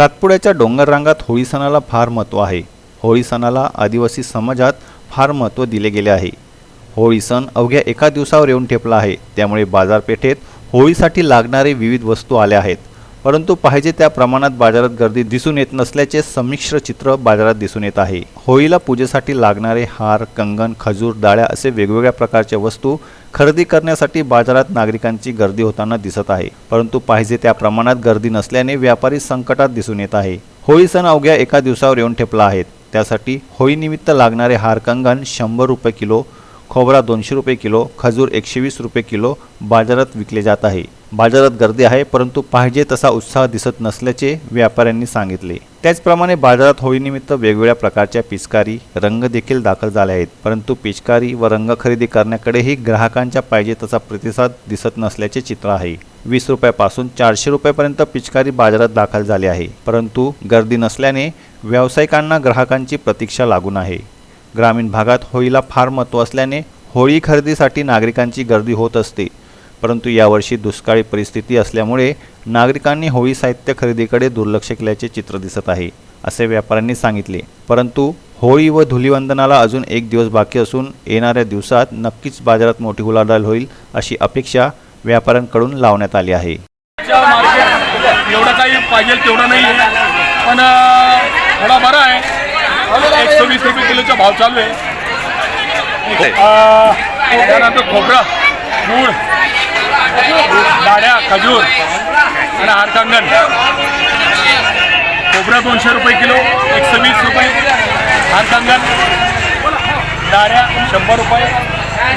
सातपुड्याच्या डोंगर रांगात होळी सणाला फार महत्त्व आहे. होळी सणाला आदिवासी समाजात फार महत्त्व दिले गेले आहे. होळी सण अवघ्या एका दिवसावर येऊन ठेपला आहे. त्यामुळे बाजारपेठेत होळीसाठी लागणारे विविध वस्तू आल्या आहेत. परंतु पाहिजे त्या प्रमाणात बाजारात गर्दी दिसून येत नसल्याचे संमिश्र चित्र बाजारात दिसून येत आहे. होळीला पूजेसाठी लागणारे हार कंगन खजूर डाळ्या असे वेगवेगळ्या प्रकारच्या वस्तू खरेदी करण्यासाठी बाजारात नागरिकांची गर्दी होताना दिसत आहे. परंतु पाहिजे त्या प्रमाणात गर्दी नसल्याने व्यापारी संकटात दिसून येत आहे. होळी सण अवघ्या एका दिवसावर येऊन ठेपला आहे त्यासाठी होळीनिमित्त लागणारे हार कंगन शंभर रुपये किलो खोबरा दोनशे रुपये किलो खजूर एकशे वीस रुपये किलो बाजारात विकले जात आहे. बाजारात गर्दी आहे परंतु पाहिजे तसा उत्साह दिसत नसल्याचे व्यापाऱ्यांनी सांगितले. त्याचप्रमाणे बाजारात होळीनिमित्त वेगवेगळ्या प्रकारच्या पिचकारी रंग देखील दाखल झाले आहेत परंतु पिचकारी व रंग खरेदी करण्याकडेही ग्राहकांच्या पाहिजे तसा प्रतिसाद दिसत नसल्याचे चित्र आहे. वीस रुपयापासून चारशे रुपयापर्यंत पिचकारी बाजारात दाखल झाली आहे परंतु गर्दी नसल्याने व्यावसायिकांना ग्राहकांची प्रतीक्षा लागून आहे. ग्रामीण भागात होळीला फार महत्त्व असल्याने होळी खरेदीसाठी नागरिकांची गर्दी होत असते. परंतु यावर्षी दुष्काळी परिस्थिती असल्यामुळे नागरिकांनी होळी साहित्य खरेदीकडे दुर्लक्ष केल्याचे चित्र दिसत आहे असे व्यापाऱ्यांनी सांगितले. परंतु होळी व धुलिवंदनाला अजून एक दिवस बाकी असून येणाऱ्या दिवसात नक्कीच बाजारात मोठी उलाढाल होईल अशी अपेक्षा व्यापाऱ्यांकडून लावण्यात आली आहे. एवढं काही पाहिजे तेवढं नाही आहे. पण थोडा बरा आहे. एकशे वीस रुपये किलोचा भाव चालू आहे. त्यानंतर खोबरं गूळ गाड्या खजूर आणि हारकांगण खोबरं दोनशे रुपये किलो एकशे वीस रुपये. हारकांगण डाळ्या शंभर रुपये.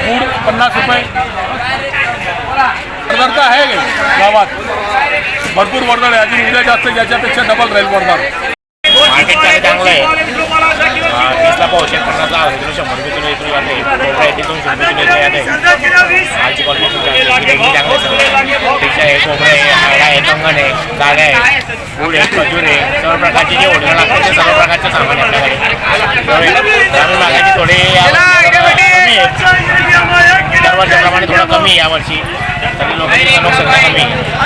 गूळ पन्नास रुपये. पदार्थ आहे गावात? भरपूर वर्दळ आहे. अजून उद्या जास्त याच्यापेक्षा डबल राहील वर्दळ. मार्केट चांगलं आहे. तीसला पावशे पन्नासला. शंभर रुपये किलो आहे दोनशे रुपये किलो क्वालिटी खूप चांगली आहे रेडी आहे फिश आहे खोबरं आहे हाडा आहे कंगण आहे गाड्या आहे गुळ आहे खजूर आहे सर्व प्रकारचे जे ओढणं लागतात ते सर्व प्रकारचे सामान आहे आपल्याकडे. ग्रामीण भागाची थोडी यावर्षी कमी आहे. दर वर्षाप्रमाणे थोडं कमी आहे यावर्षी. तरी लोकांची लोकसंख्या कमी आहे.